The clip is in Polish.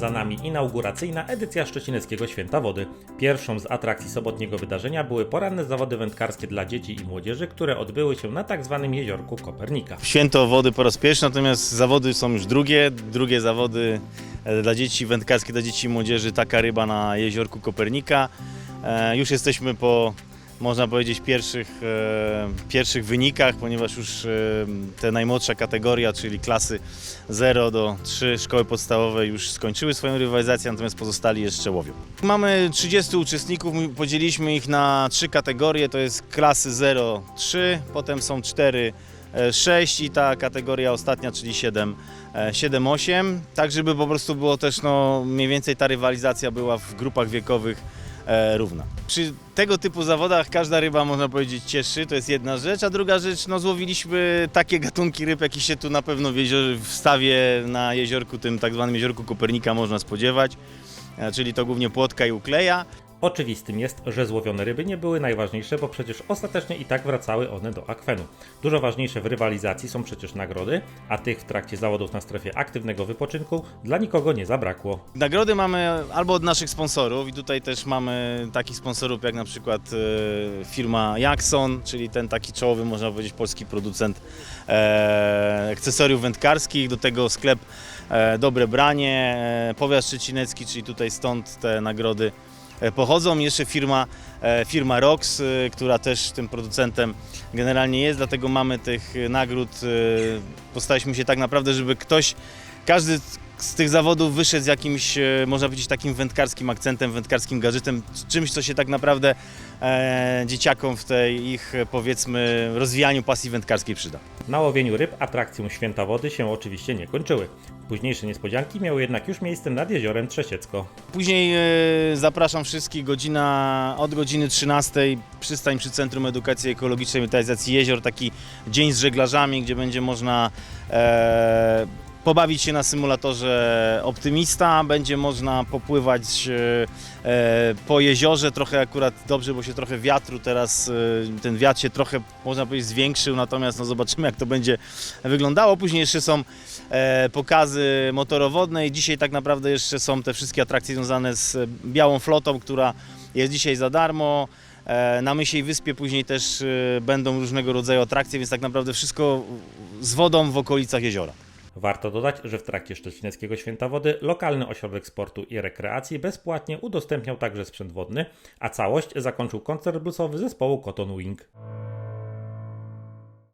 Za nami inauguracyjna edycja Szczecineckiego Święta Wody. Pierwszą z atrakcji sobotniego wydarzenia były poranne zawody wędkarskie dla dzieci i młodzieży, które odbyły się na tzw. jeziorku Kopernika. Święto wody po raz pierwszy, natomiast zawody są już drugie. Drugie zawody dla dzieci, wędkarskie dla dzieci i młodzieży, taka ryba na jeziorku Kopernika. E, Już jesteśmy po, można powiedzieć, pierwszych, e, pierwszych wynikach, ponieważ już e, te najmłodsza kategoria, czyli klasy 0 do 3 szkoły podstawowe już skończyły swoją rywalizację, natomiast pozostali jeszcze łowią. Mamy 30 uczestników, my podzieliliśmy ich na trzy kategorie, to jest klasy 0-3, potem są 4 6 i ta kategoria ostatnia, czyli 7, 7-8, tak żeby po prostu było też no, mniej więcej ta rywalizacja była w grupach wiekowych e, równa. Przy tego typu zawodach każda ryba można powiedzieć cieszy, to jest jedna rzecz, a druga rzecz, no złowiliśmy takie gatunki ryb, jakie się tu na pewno w, w stawie na jeziorku, tym tak zwanym jeziorku Kopernika można spodziewać, e, czyli to głównie płotka i ukleja. Oczywistym jest, że złowione ryby nie były najważniejsze, bo przecież ostatecznie i tak wracały one do akwenu. Dużo ważniejsze w rywalizacji są przecież nagrody, a tych w trakcie zawodów na strefie aktywnego wypoczynku dla nikogo nie zabrakło. Nagrody mamy albo od naszych sponsorów i tutaj też mamy takich sponsorów jak na przykład e, firma Jackson, czyli ten taki czołowy, można powiedzieć, polski producent e, akcesoriów wędkarskich, do tego sklep e, Dobre Branie, e, Powiat Szczecinecki, czyli tutaj stąd te nagrody pochodzą. Jeszcze firma, e, firma Rox, e, która też tym producentem generalnie jest, dlatego mamy tych nagród. e, Postaraliśmy się tak naprawdę, żeby ktoś, każdy z- tych zawodów wyszedł z jakimś, e, można powiedzieć, takim wędkarskim akcentem, wędkarskim gadżetem, czymś, co się tak naprawdę e, dzieciakom w tej ich, e, powiedzmy, rozwijaniu pasji wędkarskiej przyda. Na łowieniu ryb atrakcją Święta Wody się oczywiście nie kończyły. Późniejsze niespodzianki miały jednak już miejsce nad jeziorem Trzesiecko. Później e, zapraszam wszystkich godzina, od godziny 13 przystań przy Centrum Edukacji Ekologicznej i Rewitalizacji Jezior, taki dzień z żeglarzami, gdzie będzie można e, pobawić się na symulatorze Optymista, będzie można popływać e, e, po jeziorze, trochę akurat dobrze, bo się trochę wiatru teraz, e, ten wiatr się trochę, można powiedzieć, zwiększył, natomiast no, zobaczymy jak to będzie wyglądało. Później jeszcze są pokazy motorowodne i dzisiaj tak naprawdę jeszcze są te wszystkie atrakcje związane z białą flotą, która jest dzisiaj za darmo. Na Mysiej Wyspie później też będą różnego rodzaju atrakcje, więc tak naprawdę wszystko z wodą w okolicach jeziora. Warto dodać, że w trakcie Szczecineckiego Święta Wody lokalny ośrodek sportu i rekreacji bezpłatnie udostępniał także sprzęt wodny, a całość zakończył koncert bluesowy zespołu Cotton Wing.